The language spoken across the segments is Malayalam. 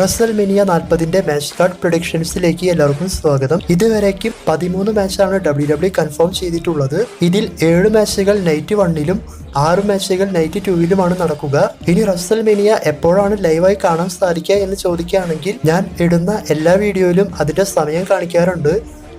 റസൽ മിനിയ നാൽപ്പതിന്റെ മാച്ച് കാർഡ് പ്രൊഡിക്ഷൻസിലേക്ക് എല്ലാവർക്കും സ്വാഗതം. ഇതുവരേക്കും പതിമൂന്ന് മാച്ചാണ് ഡബ്ല്യു ഡബ്ല്യു കൺഫേം ചെയ്തിട്ടുള്ളത്. ഇതിൽ ഏഴ് മാച്ചുകൾ നൈറ്റ് വണ്ണിലും ആറ് മാച്ചുകൾ നൈറ്റ് ടൂവിലുമാണ് നടക്കുക. ഇനി റസൽ മിനിയ എപ്പോഴാണ് ലൈവായി കാണാൻ സാധിക്കുക എന്ന് ചോദിക്കുകയാണെങ്കിൽ ഞാൻ ഇടുന്ന എല്ലാ വീഡിയോയിലും അതിന്റെ സമയം കാണിക്കാറുണ്ട്.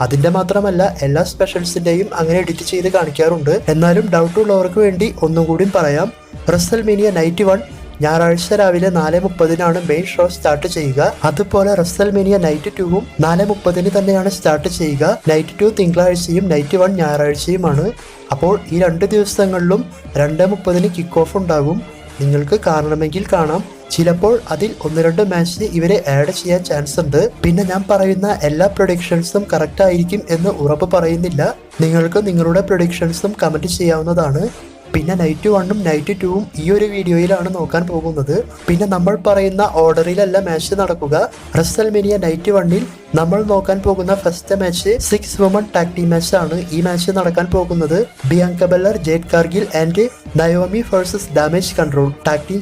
അതിന്റെ മാത്രമല്ല എല്ലാ സ്പെഷ്യൽസിന്റെയും അങ്ങനെ എഡിറ്റ് ചെയ്ത് കാണിക്കാറുണ്ട്. എന്നാലും ഡൗട്ട് ഉള്ളവർക്ക് വേണ്ടി ഒന്നും കൂടി പറയാം. റസൽ മിനിയ നൈറ്റ് വൺ ഞായറാഴ്ച രാവിലെ നാല് മുപ്പതിനാണ് മെയിൻ ഷോ സ്റ്റാർട്ട് ചെയ്യുക. അതുപോലെ റസൽ മിനിയ നൈറ്റ് ടൂവും നാല് മുപ്പതിന് തന്നെയാണ് സ്റ്റാർട്ട് ചെയ്യുക. നൈറ്റ് ടു തിങ്കളാഴ്ചയും നൈറ്റ് വൺ ഞായറാഴ്ചയുമാണ്. അപ്പോൾ ഈ രണ്ട് ദിവസങ്ങളിലും രണ്ട് മുപ്പതിന് കിക്ക് ഓഫ് ഉണ്ടാകും. നിങ്ങൾക്ക് കാണണമെങ്കിൽ കാണാം. ചിലപ്പോൾ അതിൽ ഒന്ന് രണ്ട് മാച്ച് ഇവരെ ആഡ് ചെയ്യാൻ ചാൻസ് ഉണ്ട്. പിന്നെ ഞാൻ പറയുന്ന എല്ലാ പ്രൊഡിക്ഷൻസും കറക്റ്റ് ആയിരിക്കും എന്ന് ഉറപ്പ് പറയുന്നില്ല. നിങ്ങൾക്ക് നിങ്ങളുടെ പ്രൊഡിക്ഷൻസും കമന്റ് ചെയ്യാവുന്നതാണ്. പിന്നെ നൈറ്റ് വണ്ണും നൈറ്റ് ടൂവും ഈ ഒരു വീഡിയോയിലാണ് നോക്കാൻ പോകുന്നത്. പിന്നെ നമ്മൾ പറയുന്ന ഓർഡറിലല്ല മാച്ച് നടക്കുക. റസൽ മിനിയ നൈറ്റ് വണ്ണിൽ നമ്മൾ നോക്കാൻ പോകുന്ന first match six woman tag team match ആണ് ഈ മാച്ച് നടക്കാൻ പോകുന്നത്. Bianca Belair Jade Cargill and Naomi versus damage control tag team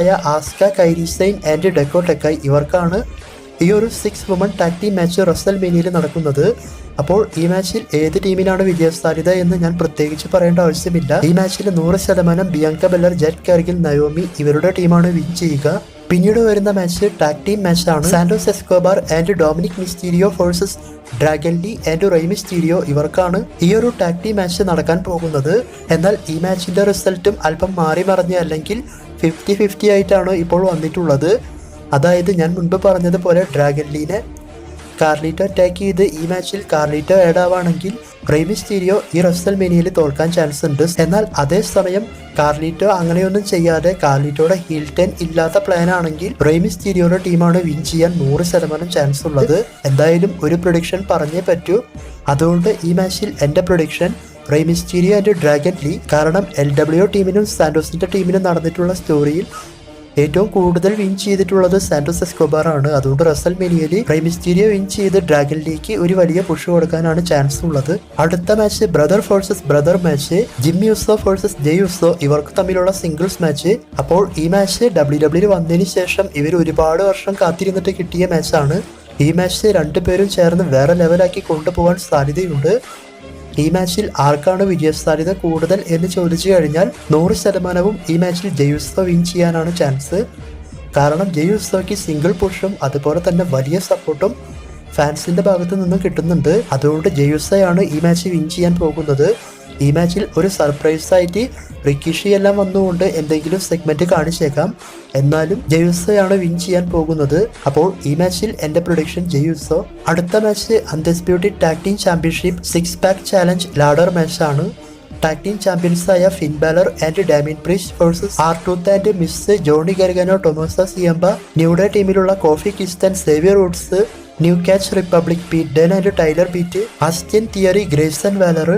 ആയ Asuka Kairi Sane and Dakota Kai ഇവർക്കാണ് ഈ ഒരു സിക്സ് വുമൺ ടാക് ടീം മാച്ച് റസൽ മേനിയിൽ നടക്കുന്നത്. അപ്പോൾ ഈ മാച്ചിൽ ഏത് ടീമിനാണ് വിജയസാധ്യത എന്ന് ഞാൻ പ്രത്യേകിച്ച് പറയേണ്ട ആവശ്യമില്ല. ഈ മാച്ചിൽ നൂറ് ശതമാനം Bianca Belair Jade Cargill Naomi ഇവരുടെ ടീമാണ് വിൻ ചെയ്യുക. പിന്നീട് വരുന്ന match tag team മാച്ചാണ് Santos Escobar and Dominik Mysterio versus Dragon Lee and Rey Mysterio ഇവർക്കാണ് ഈ ഒരു ടാക് ടീം മാച്ച് നടക്കാൻ പോകുന്നത്. എന്നാൽ ഈ മാച്ചിന്റെ റിസൾട്ടും അല്പം മാറി മറിഞ്ഞ അല്ലെങ്കിൽ ഫിഫ്റ്റി ഫിഫ്റ്റി ആയിട്ടാണ് ഇപ്പോൾ വന്നിട്ടുള്ളത്. അതായത് ഞാൻ മുൻപ് പറഞ്ഞതുപോലെ ഡ്രാഗൻ ലീനെ കാർലിറ്റോ അറ്റാക്ക് ചെയ്ത് ഈ മാച്ചിൽ കാർലിറ്റോ ഏടാവാണെങ്കിൽ റെയ്മിസ്റ്റീരിയോ ഈ റസൽ മെനിയിൽ തോൽക്കാൻ ചാൻസ് ഉണ്ട്. എന്നാൽ അതേസമയം കാർലിറ്റോ അങ്ങനെയൊന്നും ചെയ്യാതെ കാർലിറ്റോയുടെ ഹീൽ ടെൻ ഇല്ലാത്ത പ്ലാൻ ആണെങ്കിൽ റെയ്മിസ്റ്റീരിയോയുടെ ടീമാണ് വിൻ ചെയ്യാൻ നൂറ് ശതമാനം ചാൻസ് ഉള്ളത്. എന്തായാലും ഒരു പ്രൊഡിക്ഷൻ പറഞ്ഞേ പറ്റൂ. അതുകൊണ്ട് ഈ മാച്ചിൽ എന്റെ prediction Rey Mysterio and Dragon Lee. കാരണം എൽ ഡബ്ല്യു ടീമിനും സാന്റോസിന്റെ ടീമിനും നടന്നിട്ടുള്ള സ്റ്റോറിയിൽ ഏറ്റവും കൂടുതൽ വിൻ ചെയ്തിട്ടുള്ളത് സാന്റോസ് എസ്കോബാർ ആണ്. അതുകൊണ്ട് റസൽ മെനിയയിൽ റൈമിസ്റ്റീരിയോ വിൻ ചെയ്ത് ഡ്രാഗൺ ലീക്ക് ഒരു വലിയ പുഷ് കൊടുക്കാനാണ് ചാൻസ് ഉള്ളത്. അടുത്ത match brother versus brother match Jimmy Uso versus Jey Uso ഇവർക്ക് തമ്മിലുള്ള സിംഗിൾസ് മാച്ച് അപ്പോൾ ഈ മാച്ച് ഡബ്ല്യു ഡബ്ല്യു വന്നതിന് ശേഷം ഇവർ ഒരുപാട് വർഷം കാത്തിരുന്നിട്ട് കിട്ടിയ മാച്ചാണ് ഈ മാച്ച് രണ്ടുപേരും ചേർന്ന് വേറെ ലെവലാക്കി കൊണ്ടുപോകാൻ സാധ്യതയുണ്ട്. ഈ മാച്ചിൽ ആർക്കാണ് വിജയസാധ്യത കൂടുതൽ എന്ന് ചോദിച്ചു കഴിഞ്ഞാൽ നൂറ് ശതമാനവും ഈ മാച്ചിൽ ജയുസ്തോ വിൻ ചെയ്യാനാണ് ചാൻസ് കാരണം ജയുസ്തോയ്ക്ക് സിംഗിൾ പുഷും അതുപോലെ തന്നെ വലിയ സപ്പോർട്ടും ഫാൻസിന്റെ ഭാഗത്തു നിന്നും കിട്ടുന്നുണ്ട്. അതുകൊണ്ട് ജയുസയാണ് ഈ മാച്ച് വിൻ ചെയ്യാൻ പോകുന്നത്. ഈ മാച്ചിൽ ഒരു സർപ്രൈസ് ആയിട്ട് റിക്കിഷി എല്ലാം വന്നുകൊണ്ട് എന്തെങ്കിലും സെഗ്മെന്റ് കാണിച്ചേക്കാം. എന്നാലും ജയുസോയാണ് വിൻ ചെയ്യാൻ പോകുന്നത്. അപ്പോൾ ഈ മാച്ചിൽ എന്റെ പ്രൊഡിക്ഷൻ ജയുസോ അടുത്ത match undisputed tag team championship six pack challenge ladder മാച്ചാണ് tag team ചാമ്പ്യൻസായ Finn Balor and Damian Priest versus R tooth and Miz Johnny Gargano Tommaso Ciampa New Day ടീമിലുള്ള Kofi Kingston Xavier Woods new catch republic Pete Dunne and Tyler Bate Austin Theory Grayson Waller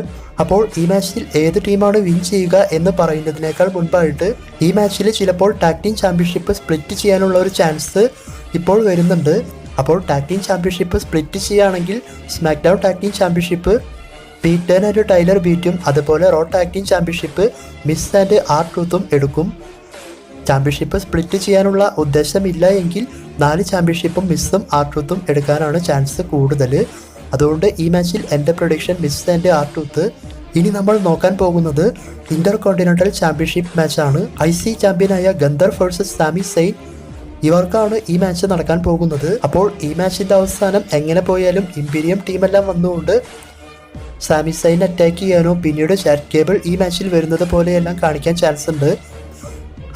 അപ്പോൾ ഈ മാച്ചിൽ ഏത് ടീമാണ് വിൻ ചെയ്യുക എന്ന് പറയുന്നതിനേക്കാൾ മുൻപായിട്ട് ഈ മാച്ചിൽ ചിലപ്പോൾ ടാക്ടീം ചാമ്പ്യൻഷിപ്പ് സ്പ്ലിറ്റ് ചെയ്യാനുള്ള ഒരു ചാൻസ് ഇപ്പോൾ വരുന്നുണ്ട്. അപ്പോൾ ടാക്ടീം ചാമ്പ്യൻഷിപ്പ് സ്പ്ലിറ്റ് ചെയ്യുകയാണെങ്കിൽ SmackDown tag team championship Pete Dunne and Tyler ബീറ്റും അതുപോലെ Raw tag team championship Miz and R ട്രൂത്തും എടുക്കും. ചാമ്പ്യൻഷിപ്പ് സ്പ്ലിറ്റ് ചെയ്യാനുള്ള ഉദ്ദേശമില്ല എങ്കിൽ നാല് ചാമ്പ്യൻഷിപ്പും മിസ്സും ആർ ട്രൂത്തും എടുക്കാനാണ് ചാൻസ് കൂടുതൽ. അതുകൊണ്ട് ഈ മാച്ചിൽ എന്റെ പ്രൊഡിക്ഷൻ മിസ് ആൻഡ് ടൂത്ത് ഇനി നമ്മൾ നോക്കാൻ പോകുന്നത് ഇന്റർ കോണ്ടിനെന്റൽ ചാമ്പ്യൻഷിപ്പ് മാച്ചാണ് ഐ സി ചാമ്പ്യനായ ഗന്ധർ വേഴ്സസ് സാമി സെയിൻ. ഇവർക്കാണ് ഈ മാച്ച് നടക്കാൻ പോകുന്നത്. അപ്പോൾ ഈ മാച്ചിന്റെ അവസാനം എങ്ങനെ പോയാലും ഇമ്പീരിയം ടീമെല്ലാം വന്നുകൊണ്ട് സാമി സൈൻ അറ്റാക്ക് ചെയ്യാനോ പിന്നീട് ചാറ്റ് കേബിൾ ഈ മാച്ചിൽ വരുന്നത് പോലെയെല്ലാം കാണിക്കാൻ ചാൻസ് ഉണ്ട്.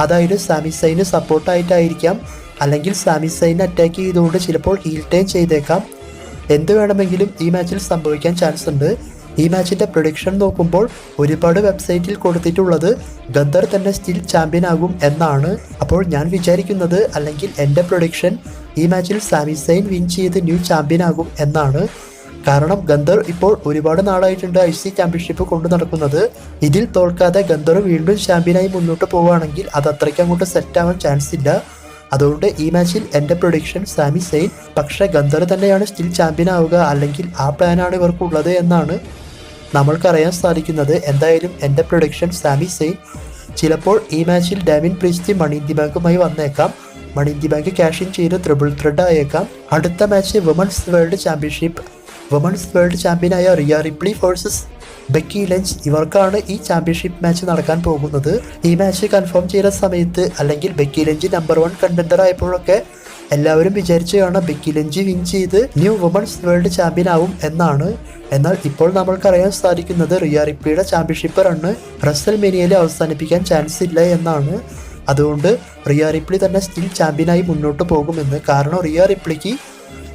അതായത് സാമി സൈന് സപ്പോർട്ടായിട്ടായിരിക്കാം അല്ലെങ്കിൽ സാമി സൈൻ അറ്റാക്ക് ചെയ്തുകൊണ്ട് ചിലപ്പോൾ ഹീൽ ടൈം ചെയ്തേക്കാം. എന്ത് വേണമെങ്കിലും ഈ മാച്ചിൽ സംഭവിക്കാൻ ചാൻസ് ഉണ്ട്. ഈ മാച്ചിന്റെ പ്രൊഡിക്ഷൻ നോക്കുമ്പോൾ ഒരുപാട് വെബ്സൈറ്റിൽ കൊടുത്തിട്ടുള്ളത് ഗന്ധർ തന്നെ സ്റ്റിൽ ചാമ്പ്യൻ ആകും എന്നാണ്. അപ്പോൾ ഞാൻ വിചാരിക്കുന്നത് അല്ലെങ്കിൽ എന്റെ പ്രൊഡിക്ഷൻ ഈ മാച്ചിൽ സാമി സൈൻ വിൻ ചെയ്ത് ന്യൂ ചാമ്പ്യൻ ആകും എന്നാണ്. കാരണം ഗന്ധർ ഇപ്പോൾ ഒരുപാട് നാളായിട്ടുണ്ട് ഐ സി ചാമ്പ്യൻഷിപ്പ് കൊണ്ടു നടക്കുന്നത്. ഇതിൽ തോൽക്കാതെ ഗന്ധർ വീണ്ടും ചാമ്പ്യനായി മുന്നോട്ട് പോവുകയാണെങ്കിൽ അത് അത്രയ്ക്ക് അങ്ങോട്ട് സെറ്റ് ആവാൻ ചാൻസ് ഇല്ല. അതുകൊണ്ട് ഈ മാച്ചിൽ എന്റെ പ്രൊഡിക്ഷൻ സാമി സെയിൻ. പക്ഷേ ഗന്ധർ തന്നെയാണ് സ്റ്റിൽ ചാമ്പ്യൻ ആവുക അല്ലെങ്കിൽ ആ പ്ലാനാണ് ഇവർക്കുള്ളത് എന്നാണ് നമ്മൾക്കറിയാൻ സാധിക്കുന്നത്. എന്തായാലും എന്റെ പ്രൊഡിക്ഷൻ സാമി സെയിൻ. ചിലപ്പോൾ ഈ മാച്ചിൽ ഡാമിൻ പ്രീസ്റ്റി മണി ഇന്ത്യ ബാങ്കുമായി വന്നേക്കാം. Money in the bank cash in ചെയ്ത് ത്രിബിൾ ത്രെഡ് ആയേക്കാം. അടുത്ത match women's world championship women's world ചാമ്പ്യനായ Rhea Ripley versus Becky Lynch ഇവർക്കാണ് ഈ ചാമ്പ്യൻഷിപ്പ് മാച്ച് നടക്കാൻ പോകുന്നത്. ഈ മാച്ച് കൺഫേം ചെയ്ത സമയത്ത് അല്ലെങ്കിൽ Becky Lynch number one contender ആയപ്പോഴൊക്കെ എല്ലാവരും വിചാരിച്ചു കാണാം ബെക്കി ലഞ്ച് വിൻ ചെയ്ത് ന്യൂ വുമൺസ് വേൾഡ് ചാമ്പ്യൻ ആവും എന്നാണ്. എന്നാൽ ഇപ്പോൾ നമ്മൾക്കറിയാൻ സാധിക്കുന്നത് റിയ റിപ്ലിയുടെ ചാമ്പ്യൻഷിപ്പ് റണ്ണ് റസൽ മെനിയയിൽ അവസാനിപ്പിക്കാൻ ചാൻസ് ഇല്ല എന്നാണ്. അതുകൊണ്ട് റിയ റിപ്ലി തന്നെ സ്റ്റിൽ ചാമ്പ്യനായി മുന്നോട്ട് പോകുമെന്ന്. കാരണം റിയ റിപ്ലിക്ക്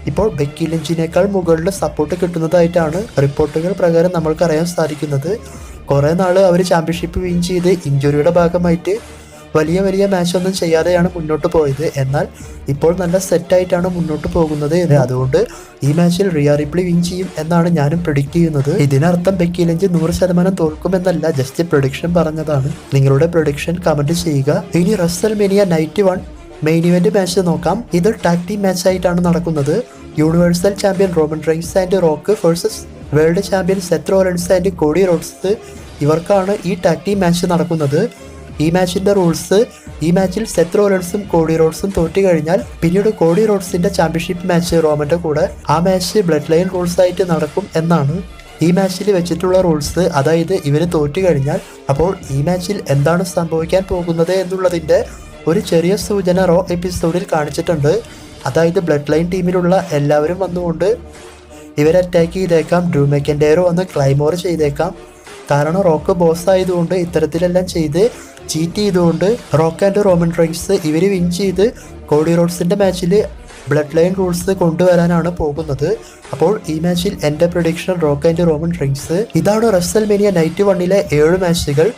ഇപ്പോൾ ബെക്കി ലിഞ്ചിനേക്കാൾ മുകളിൽ സപ്പോർട്ട് കിട്ടുന്നതായിട്ടാണ് റിപ്പോർട്ടുകൾ പ്രകാരം നമ്മൾക്കറിയാൻ സാധിക്കുന്നത്. കുറേ നാൾ അവർ ചാമ്പ്യൻഷിപ്പ് വിൻ ചെയ്ത് ഇഞ്ചുറിയുടെ ഭാഗമായിട്ട് വലിയ വലിയ മാച്ച് ഒന്നും ചെയ്യാതെയാണ് മുന്നോട്ട് പോയത്. എന്നാൽ ഇപ്പോൾ നല്ല സെറ്റായിട്ടാണ് മുന്നോട്ട് പോകുന്നത് അതുകൊണ്ട് ഈ മാച്ചിൽ റിയ റിപ്ലി വിൻ ചെയ്യും എന്നാണ് ഞാനും പ്രഡിക്റ്റ് ചെയ്യുന്നത്. ഇതിനർത്ഥം ബെക്കി ലഞ്ച് നൂറ് ശതമാനം തോൽക്കുമെന്നല്ല ജസ്റ്റ് പ്രൊഡിക്ഷൻ പറഞ്ഞതാണ്. നിങ്ങളുടെ പ്രൊഡിക്ഷൻ കമന്റ് ചെയ്യുക. ഇനി WrestleMania night one main event match നോക്കാം. ഇത് ടാക് ടീം മാച്ച് ആയിട്ടാണ് നടക്കുന്നത്. Universal champion Roman Reigns and Rock versus world champion Seth Rollins and Cody Rhodes ഇവർക്കാണ് ഈ ടാക് ടീം മാച്ച് നടക്കുന്നത്. ഈ മാച്ചിന്റെ റൂൾസ് ഈ മാച്ചിൽ സെത്ത് റോലൻസും കോഡി റോഡ്സും തോറ്റു കഴിഞ്ഞാൽ പിന്നീട് കോഡി റോഡ്സിന്റെ ചാമ്പ്യൻഷിപ്പ് മാച്ച് റോമന്റെ കൂടെ ആ മാച്ച് ബ്ലഡ് ലൈൻ റൂൾസ് ആയിട്ട് നടക്കും എന്നാണ്. ഈ മാച്ചിൽ വെച്ചിട്ടുള്ള റൂൾസ് അതായത് ഇവർ തോറ്റു കഴിഞ്ഞാൽ അപ്പോൾ ഈ മാച്ചിൽ എന്താണ് സംഭവിക്കാൻ പോകുന്നത് എന്നുള്ളതിന്റെ ഒരു ചെറിയ സൂചന റോ എപ്പിസോഡിൽ കാണിച്ചിട്ടുണ്ട്. അതായത് ബ്ലഡ് ലൈൻ ടീമിലുള്ള എല്ലാവരും വന്നുകൊണ്ട് ഇവരെ അറ്റാക്ക് ചെയ്തേക്കാം ഡ്രൂ വന്ന് ക്ലൈമോർ ചെയ്തേക്കാം. കാരണം റോക്ക് ബോസ് ആയതുകൊണ്ട് ഇത്തരത്തിലെല്ലാം ചെയ്ത് ചീറ്റ് ചെയ്തുകൊണ്ട് റോക്ക് ആൻഡ് റോമൻ റൈൻസ് ഇവർ വിൻ ചെയ്ത് കോഡി റോഡ്സിന്റെ മാച്ചിൽ ബ്ലഡ് ലൈൻ റൂൾസ് കൊണ്ടുവരാനാണ് പോകുന്നത്. അപ്പോൾ ഈ മാച്ചിൽ എന്റെ prediction Rock and Roman Reigns ഇതാണ് റസൽ മേനിയ നൈറ്റ് വണ്ണിലെ ഏഴ് മാച്ചുകൾ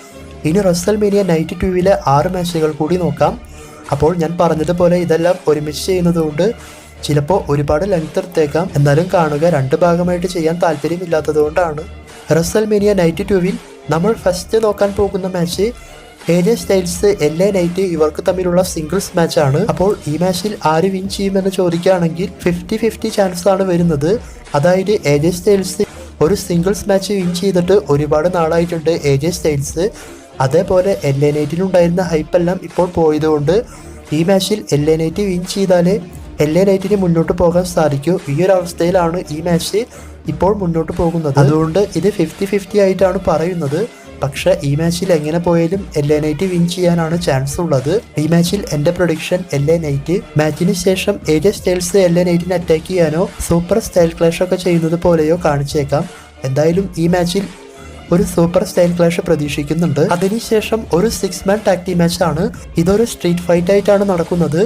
ഇനി റസൽ മീനിയ നൈറ്റ് ടൂവിലെ ആറ് മാച്ചുകൾ കൂടി നോക്കാം. അപ്പോൾ ഞാൻ പറഞ്ഞതുപോലെ ഇതെല്ലാം ഒരുമിച്ച് ചെയ്യുന്നതുകൊണ്ട് ചിലപ്പോൾ ഒരുപാട് ലെങ്ത് എടുത്തേക്കാം. എന്നാലും കാണുക രണ്ട് ഭാഗമായിട്ട് ചെയ്യാൻ താല്പര്യമില്ലാത്തതുകൊണ്ടാണ്. റസൽ മീനിയ നൈറ്റ് ടൂവിൽ നമ്മൾ ഫസ്റ്റ് നോക്കാൻ പോകുന്ന match AJ Styles L A Knight ഇവർക്ക് തമ്മിലുള്ള സിംഗിൾസ് മാച്ചാണ്. അപ്പോൾ ഈ മാച്ചിൽ ആര് വിൻ ചെയ്യുമെന്ന് ചോദിക്കുകയാണെങ്കിൽ ഫിഫ്റ്റി ഫിഫ്റ്റി ചാൻസ് ആണ് വരുന്നത്. അതായത് ഏരിയ സ്റ്റൈൽസ് ഒരു സിംഗിൾസ് മാച്ച് വിൻ ചെയ്തിട്ട് ഒരുപാട് നാളായിട്ടുണ്ട് ഏരിയ സ്റ്റൈൽസ്. അതേപോലെ എൽ എ നൈറ്റിനുണ്ടായിരുന്ന ഹൈപ്പെല്ലാം ഇപ്പോൾ പോയതുകൊണ്ട് ഈ മാച്ചിൽ എൽ എ നൈറ്റ് വിൻ ചെയ്താലേ എൽ എ നൈറ്റിന് മുന്നോട്ട് പോകാൻ സാധിക്കൂ. ഈ ഒരു അവസ്ഥയിലാണ് ഈ മാച്ച് ഇപ്പോൾ മുന്നോട്ട് പോകുന്നത്. അതുകൊണ്ട് ഇത് ഫിഫ്റ്റി ഫിഫ്റ്റി ആയിട്ടാണ് പറയുന്നത്. പക്ഷേ ഈ മാച്ചിൽ എങ്ങനെ പോയാലും എൽ എ നൈറ്റ് വിൻ ചെയ്യാനാണ് ചാൻസ് ഉള്ളത്. ഈ മാച്ചിൽ എന്റെ പ്രൊഡിക്ഷൻ എൽ എ നൈറ്റ്. മാച്ചിന് ശേഷം ഏജ് സ്റ്റൈൽസ് എൽ എ നൈറ്റിനെ അറ്റാക്ക് ചെയ്യാനോ സൂപ്പർ സ്റ്റൈൽ ക്ലാഷ് ഒക്കെ ചെയ്യുന്നത് പോലെയോ കാണിച്ചേക്കാം. എന്തായാലും ഈ മാച്ചിൽ ഒരു സൂപ്പർ സ്റ്റൈൽ ക്ലാഷ് പ്രതീക്ഷിക്കുന്നുണ്ട്. അതിനുശേഷം ഒരു six man tag team match ആണ് ഇതൊരു സ്ട്രീറ്റ് ഫൈറ്റ് ആയിട്ടാണ് നടക്കുന്നത്.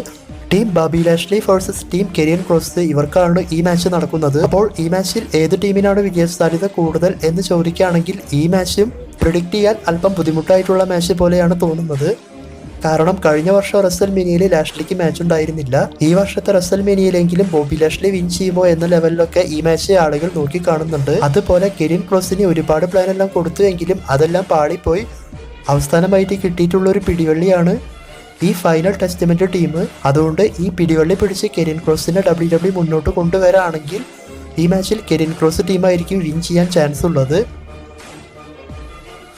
Team Bobby Lashley versus team Karrion Kross ഇവർക്കാണ് ഈ മാച്ച് നടക്കുന്നത്. അപ്പോൾ ഈ മാച്ചിൽ ഏത് ടീമിനാണ് വിജയ സാധ്യത കൂടുതൽ എന്ന് ചോദിക്കുകയാണെങ്കിൽ ഈ മാച്ചും പ്രിഡിക്റ്റ് ചെയ്യാൻ അല്പം ബുദ്ധിമുട്ടായിട്ടുള്ള മാച്ച് പോലെയാണ് തോന്നുന്നത്. കാരണം കഴിഞ്ഞ വർഷം റസൽ മിനിയിൽ ലാഷ്ലിക്ക് മാച്ച് ഉണ്ടായിരുന്നില്ല. ഈ വർഷത്തെ റസൽ മിനിയിലെങ്കിലും ബോബി ലാഷ്ലി വിൻ ചെയ്യുമോ എന്ന ലെവലിലൊക്കെ ഈ മാച്ച് ആളുകൾ നോക്കി കാണുന്നുണ്ട് അതുപോലെ കെരിൻ ക്രോസിന് ഒരുപാട് പ്ലാൻ എല്ലാം കൊടുത്തുവെങ്കിലും അതെല്ലാം പാളിപ്പോയി. അവസാനമായിട്ട് കിട്ടിയിട്ടുള്ള ഒരു പിടിവള്ളിയാണ് ഈ ഫൈനൽ ടെസ്റ്റ്മെന്റ് ടീം അതുകൊണ്ട് ഈ പിടിവള്ളി പിടിച്ച് കെരിൻ ക്രോസിനെ ഡബ്ല്യു ഡബ്ല്യു മുന്നോട്ട് കൊണ്ടുവരാണെങ്കിൽ ഈ മാച്ചിൽ കെരിൻ ക്രോസ് ടീമായിരിക്കും വിൻ ചെയ്യാൻ ചാൻസ് ഉള്ളത്.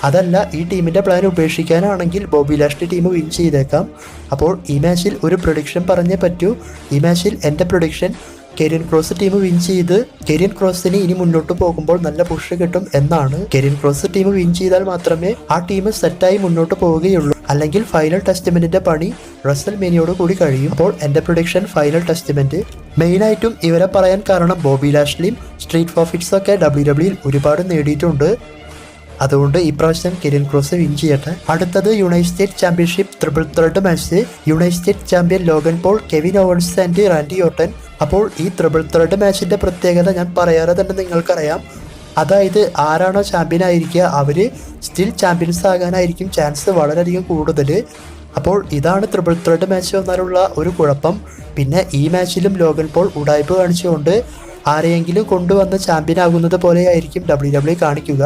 അതല്ല ഈ ടീമിന്റെ പ്ലാൻ ഉപേക്ഷിക്കാനാണെങ്കിൽ ബോബി ലാഷ്ലി ടീം വിൻ ചെയ്തേക്കാം. അപ്പോൾ ഈ മാച്ചിൽ ഒരു പ്രൊഡിക്ഷൻ പറഞ്ഞേ പറ്റൂ. ഈ മാച്ചിൽ എന്റെ prediction Karrion Kross team win ചെയ്ത് കെരിയൻ ക്രോസിന് ഇനി മുന്നോട്ട് പോകുമ്പോൾ നല്ല പുഷ് കിട്ടും എന്നാണ്. കെരിയൻ ക്രോസ് ടീം വിൻ ചെയ്താൽ മാത്രമേ ആ ടീം സെറ്റായി മുന്നോട്ട് പോവുകയുള്ളൂ. അല്ലെങ്കിൽ ഫൈനൽ ടെസ്റ്റ്മെന്റിന്റെ പണി റസൽ മേനിയോട് കൂടി കഴിയും. അപ്പോൾ എന്റെ പ്രൊഡിക്ഷൻ ഫൈനൽ ടെസ്റ്റ്മെന്റ് മെയിനായിട്ടും ഇവരെ പറയാൻ കാരണം ബോബി ലാഷ്ലിയും സ്ട്രീറ്റ് പ്രോഫിറ്റ്സ് ഒക്കെ ഡബ്ല്യു ഡബ്ല്യുയിൽ ഒരുപാട് നേടിയിട്ടുണ്ട്. അതുകൊണ്ട് ഇപ്രാവശ്യം കെരിയൻ ക്രോസ് വിൻ ചെയ്യട്ടെ. അടുത്തത് united state championship triple threat match united state champion Logan Paul Kevin Owens and Randy Orton അപ്പോൾ ഈ ട്രിപ്പിൾ ത്രെഡ് മാച്ചിന്റെ പ്രത്യേകത ഞാൻ പറയാതെ തന്നെ നിങ്ങൾക്കറിയാം. അതായത് ആരാണോ ചാമ്പ്യൻ ആയിരിക്കുക അവർ സ്റ്റിൽ ചാമ്പ്യൻസ് ആകാനായിരിക്കും ചാൻസ് വളരെയധികം കൂടുതൽ അപ്പോൾ ഇതാണ് ട്രിപ്പിൾ ത്രെഡ് മാച്ച് വന്നാലുള്ള ഒരു കുഴപ്പം. പിന്നെ ഈ മാച്ചിലും ലോഗൻ പോൾ ഉടായ്പ കാണിച്ചുകൊണ്ട് ആരെയെങ്കിലും കൊണ്ടുവന്ന് ചാമ്പ്യൻ ആകുന്നത് പോലെയായിരിക്കും ഡബ്ല്യു ഡബ്ല്യു കാണിക്കുക.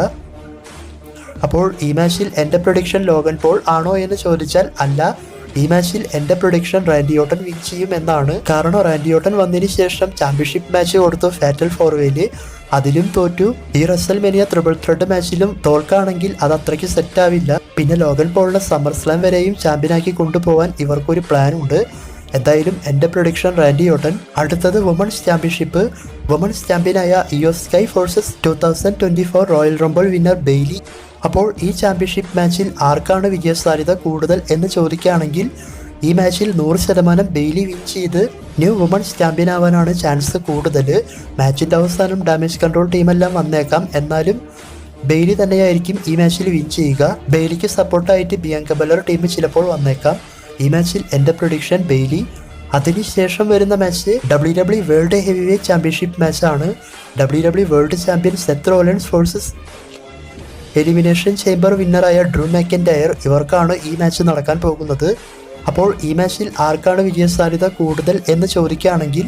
അപ്പോൾ ഈ മാച്ചിൽ എന്റെ പ്രൊഡിക്ഷൻ ലോഗൻ പോൾ ആണോ എന്ന് ചോദിച്ചാൽ അല്ല. ഈ മാച്ചിൽ എന്റെ പ്രൊഡിക്ഷൻ റാൻഡിയോട്ടൻ വിൻ ചെയ്യും എന്നാണ്. കാരണം റാൻഡിയോട്ടൻ വന്നതിന് ശേഷം ചാമ്പ്യൻഷിപ്പ് മാച്ച് കൊടുത്തു ഫാറ്റൽ ഫോർവേൽ അതിലും തോറ്റു. ഈ റസൽ മെനിയ ത്രിബിൾ ത്രെഡ് മാച്ചിലും തോൽക്കാണെങ്കിൽ അത് അത്രയ്ക്ക് സെറ്റാവില്ല പിന്നെ ലോഗൻ പോളിനെ സമ്മർ സ്ലാം വരെയും ചാമ്പ്യനാക്കി കൊണ്ടുപോകാൻ ഇവർക്കൊരു പ്ലാൻ ഉണ്ട്. എന്തായാലും എന്റെ പ്രൊഡിക്ഷൻ റാൻഡി ഓട്ടൻ. അടുത്തത് വുമൺസ് ചാമ്പ്യൻഷിപ്പ് വുമൺസ് ചാമ്പ്യനായ IYO SKY versus two thousand twenty four royal rumble winner Bayley അപ്പോൾ ഈ ചാമ്പ്യൻഷിപ്പ് മാച്ചിൽ ആർക്കാണ് വിജയസാധ്യത കൂടുതൽ എന്ന് ചോദിക്കുകയാണെങ്കിൽ ഈ മാച്ചിൽ നൂറ് ശതമാനം ബെയിലി വിൻ ചെയ്ത് ന്യൂ വുമൺസ് ചാമ്പ്യൻ ആവാനാണ് ചാൻസ് കൂടുതൽ. മാച്ചിന്റെ അവസാനം ഡാമേജ് കൺട്രോൾ ടീമെല്ലാം വന്നേക്കാം. എന്നാലും ബെയിലി തന്നെയായിരിക്കും ഈ മാച്ചിൽ വിൻ ചെയ്യുക. ബെയിലിക്ക് സപ്പോർട്ടായിട്ട് ബിയാങ്ക ബല്ലർ ടീം ചിലപ്പോൾ വന്നേക്കാം. ഈ മാച്ചിൽ എന്റെ പ്രൊഡിക്ഷൻ ബെയിലി. അതിനുശേഷം വരുന്ന match W W world heavyweight championship മാച്ചാണ് W W world champion Seth Rollins versus elimination chamber വിന്നറായ Drew McIntyre ഇവർക്കാണ് ഈ മാച്ച് നടക്കാൻ പോകുന്നത്. അപ്പോൾ ഈ മാച്ചിൽ ആർക്കാണ് വിജയസാധ്യത കൂടുതൽ എന്ന് ചോദിക്കുകയാണെങ്കിൽ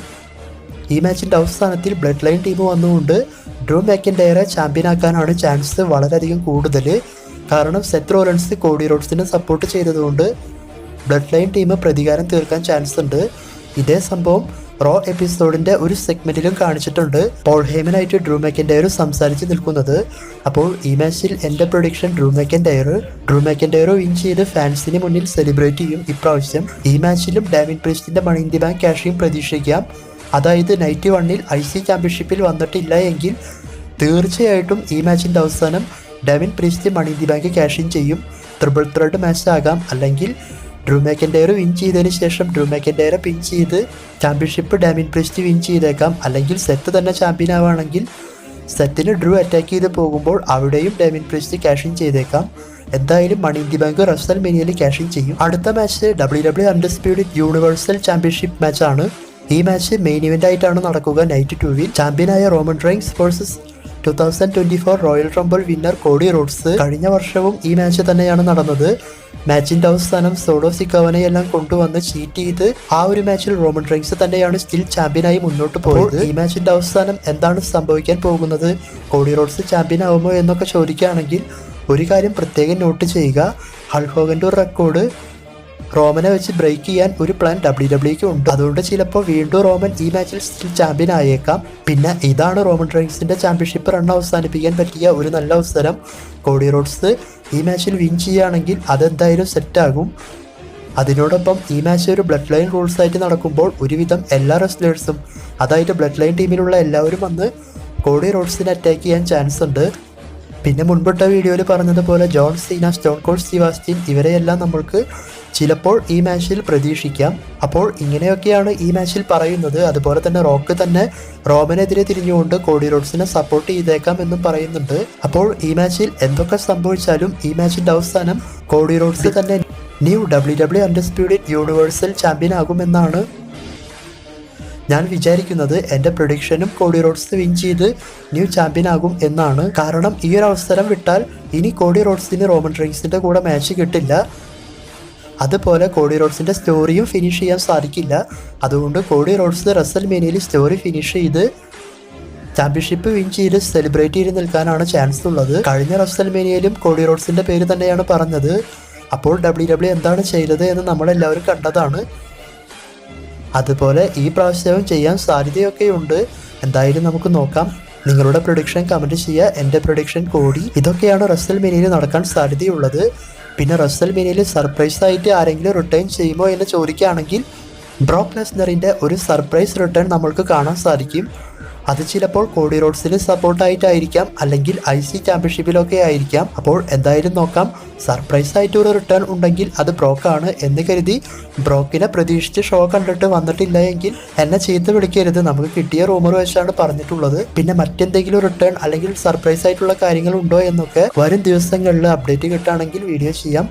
ഈ മാച്ചിന്റെ അവസാനത്തിൽ ബ്ലഡ് ലൈൻ ടീം വന്നുകൊണ്ട് ഡ്രൂ മാക്കൻഡയറെ ചാമ്പ്യനാക്കാനാണ് ചാൻസ് വളരെയധികം കൂടുതൽ. കാരണം സെത്ത് റോലൻസ് റോഡ്സിനെ സപ്പോർട്ട് ചെയ്തതുകൊണ്ട് ബ്ലഡ് ലൈൻ ടീം പ്രതികാരം തീർക്കാൻ ചാൻസ് ഉണ്ട്. ഇതേ സംഭവം റോ എപ്പിസോഡിന്റെ ഒരു സെഗ്മെന്റിലും കാണിച്ചിട്ടുണ്ട് പോൾ ഹേമനായിട്ട് ഡ്രൂ മെക്കൻഡയർ സംസാരിച്ച് നിൽക്കുന്നത്. അപ്പോൾ ഈ മാച്ചിൽ എന്റെ പ്രൊഡിക്ഷൻ ഡ്രൂ മെക്കൻഡയർ വിൻ ചെയ്ത് ഫാൻസിന് മുന്നിൽ സെലിബ്രേറ്റ് ചെയ്യും ഇപ്രാവശ്യം. ഈ മാച്ചിലും ഡാവിൻ പ്രീസ്റ്റിന്റെ മണി ഇന്ത്യ ബാങ്ക് ക്യാഷയും പ്രതീക്ഷിക്കാം. അതായത് നൈറ്റ് വണ്ണിൽ ഐ സി ചാമ്പ്യൻഷിപ്പിൽ വന്നിട്ടില്ല എങ്കിൽ തീർച്ചയായിട്ടും ഈ മാച്ചിന്റെ അവസാനം Damian Priest money in the bank cash in ചെയ്യും. ട്രിപ്പിൾ ത്രെഡ് മാച്ച് ആകാം. അല്ലെങ്കിൽ ഡ്രൂ മാക്കൻഡയർ വിൻ ചെയ്തതിന് ശേഷം ഡ്രൂ മാക്കൻഡയറെ പിൻ ചെയ്ത് ചാമ്പ്യൻഷിപ്പ് ഡാമിൻ പ്രിസ്റ്റ് വിൻ ചെയ്തേക്കാം. അല്ലെങ്കിൽ സെറ്റ് തന്നെ ചാമ്പ്യൻ ആവുകയാണെങ്കിൽ സെറ്റിന് ഡ്രൂ അറ്റാക്ക് ചെയ്ത് പോകുമ്പോൾ അവിടെയും ഡാമിൻ പ്രിസ്റ്റ് ക്യാഷിൻ ചെയ്തേക്കാം. എന്തായാലും മണി ഇന്ത്യ ബാങ്ക് റസൽ മെനിയയിൽ ക്യാഷിൻ ചെയ്യും. അടുത്ത match W W undisputed universal championship മാച്ചാണ് ഈ മാച്ച് മെയിൻ ഇവന്റ് ആയിട്ടാണ് നടക്കുക. നൈറ്റ് ടുവിൽ ചാമ്പ്യനായ Roman Reigns versus two thousand twenty four royal rumble winner Cody Rhodes കഴിഞ്ഞ വർഷവും ഈ മാച്ച് തന്നെയാണ് നടന്നത്. മാച്ചിന്റെ അവസാനം സോഡോ സിക്കവനെയെല്ലാം കൊണ്ടുവന്ന് ചീറ്റ് ചെയ്ത് ആ ഒരു മാച്ചിൽ റോമൻ റൈൻസ് തന്നെയാണ് സ്റ്റിൽ ചാമ്പ്യനായി മുന്നോട്ട് പോയത്. ഈ മാച്ചിന്റെ അവസാനം എന്താണ് സംഭവിക്കാൻ പോകുന്നത്? കോഡി റോഡ്സ് ചാമ്പ്യൻ ആവുമോ എന്നൊക്കെ ചോദിക്കുകയാണെങ്കിൽ ഒരു കാര്യം പ്രത്യേകം നോട്ട് ചെയ്യുക. ഹൾഹോഗന്റെ റെക്കോർഡ് റോമനെ വെച്ച് ബ്രേക്ക് ചെയ്യാൻ ഒരു പ്ലാൻ ഡബ്ല്യു ഡബ്ല്യുക്ക് ഉണ്ട്. അതുകൊണ്ട് ചിലപ്പോൾ വീണ്ടും റോമൻ ഈ മാച്ചിൽ സ്റ്റിൽ ചാമ്പ്യൻ ആയേക്കാം. പിന്നെ ഇതാണ് റോമൻ റൈൻസിന്റെ ചാമ്പ്യൻഷിപ്പ് റൺ അവസാനിപ്പിക്കാൻ പറ്റിയ ഒരു നല്ല അവസരം. കോഡി റോഡ്സ് ഈ മാച്ചിൽ വിൻ ചെയ്യുകയാണെങ്കിൽ അതെന്തായാലും സെറ്റാകും അതിനോടൊപ്പം ഈ മാച്ച് ഒരു ബ്ലഡ് ലൈൻ റൂൾസ് ആയിട്ട് നടക്കുമ്പോൾ ഒരുവിധം എല്ലാ റെസ്ലേഴ്സും അതായത് ബ്ലഡ് ലൈൻ ടീമിലുള്ള എല്ലാവരും വന്ന് കോഡി റോഡ്സിനെ അറ്റാക്ക് ചെയ്യാൻ ചാൻസ് ഉണ്ട്. പിന്നെ മുൻപിട്ട വീഡിയോയിൽ പറഞ്ഞതുപോലെ John Cena Stone Cold Steve Austin ഇവരെയെല്ലാം നമ്മൾക്ക് ചിലപ്പോൾ ഈ മാച്ചിൽ പ്രതീക്ഷിക്കാം. അപ്പോൾ ഇങ്ങനെയൊക്കെയാണ് ഈ മാച്ചിൽ പറയുന്നത്. അതുപോലെ തന്നെ റോക്ക് തന്നെ റോമനെതിരെ തിരിഞ്ഞുകൊണ്ട് കോഡി റോഡ്സിനെ സപ്പോർട്ട് ചെയ്തേക്കാം എന്നും പറയുന്നുണ്ട്. അപ്പോൾ ഈ മാച്ചിൽ എന്തൊക്കെ സംഭവിച്ചാലും ഈ മാച്ചിന്റെ അവസാനം കോഡി റോഡ്സ് തന്നെ new W W undisputed universal champion ആകുമെന്നാണ് ഞാൻ വിചാരിക്കുന്നത് എന്റെ പ്രൊഡിക്ഷനും കോഡി റോഡ്സ് വിൻ ചെയ്ത് ന്യൂ ചാമ്പ്യൻ ആകും എന്നാണ്. കാരണം ഈ ഒരു അവസരം വിട്ടാൽ ഇനി കോഡി റോഡ്സിന് റോമൻ റൈൻസിന്റെ കൂടെ മാച്ച് കിട്ടില്ല. അതുപോലെ കോഡി റോഡ്സിന്റെ സ്റ്റോറിയും ഫിനിഷ് ചെയ്യാൻ സാധിക്കില്ല. അതുകൊണ്ട് കോഡി റോഡ്സ് റസൽ മേനിയിൽ സ്റ്റോറി ഫിനിഷ് ചെയ്ത് ചാമ്പ്യൻഷിപ്പ് വിൻ ചെയ്ത് സെലിബ്രേറ്റ് ചെയ്ത് നിൽക്കാനാണ് ചാൻസ് ഉള്ളത്. കഴിഞ്ഞ റസൽ മേനിയയിലും കോഡി റോഡ്സിന്റെ പേര് തന്നെയാണ് പറഞ്ഞത്. അപ്പോൾ ഡബ്ല്യു ഡബ്ല്യു എന്താണ് ചെയ്തത് എന്ന് നമ്മളെല്ലാവരും കണ്ടതാണ്. അതുപോലെ ഈ പ്രാവശ്യവും ചെയ്യാൻ സാധ്യതയൊക്കെയുണ്ട്. എന്തായാലും നമുക്ക് നോക്കാം. നിങ്ങളുടെ പ്രൊഡിക്ഷൻ കമന്റ് ചെയ്യുക. എന്റെ പ്രൊഡിക്ഷൻ കൂടി ഇതൊക്കെയാണ് റസൽ മിനിയിൽ നടക്കാൻ സാധ്യതയുള്ളത്. പിന്നെ റസൽ മിനിയിൽ സർപ്രൈസ് ആയിട്ട് ആരെങ്കിലും റിട്ടേൺ ചെയ്യുമോ എന്ന് ചോദിക്കുകയാണെങ്കിൽ ബ്രോക്ക് ലെസ്നറിന്റെ ഒരു സർപ്രൈസ് റിട്ടേൺ നമ്മൾക്ക് കാണാൻ സാധിക്കും. അത് ചിലപ്പോൾ കോഡി റോഡ്സിന് സപ്പോർട്ടായിട്ടായിരിക്കാം അല്ലെങ്കിൽ ഐ സി ചാമ്പ്യൻഷിപ്പിലൊക്കെ ആയിരിക്കാം. അപ്പോൾ എന്തായാലും നോക്കാം. സർപ്രൈസ് ആയിട്ട് ഒരു റിട്ടേൺ ഉണ്ടെങ്കിൽ അത് ബ്രോക്കാണ് എന്ന് കരുതി. ബ്രോക്കിനെ പ്രതീക്ഷിച്ച് ഷോ കണ്ടിട്ട് വന്നിട്ടില്ല എങ്കിൽ എന്നെ ചീത്ത വിളിക്കരുത്. നമുക്ക് കിട്ടിയ റൂമർ വെച്ചാണ് പറഞ്ഞിട്ടുള്ളത്. പിന്നെ മറ്റെന്തെങ്കിലും റിട്ടേൺ അല്ലെങ്കിൽ സർപ്രൈസ് ആയിട്ടുള്ള കാര്യങ്ങൾ ഉണ്ടോ എന്നൊക്കെ വരും ദിവസങ്ങളിൽ അപ്ഡേറ്റ് കിട്ടുകയാണെങ്കിൽ വീഡിയോ ചെയ്യാം.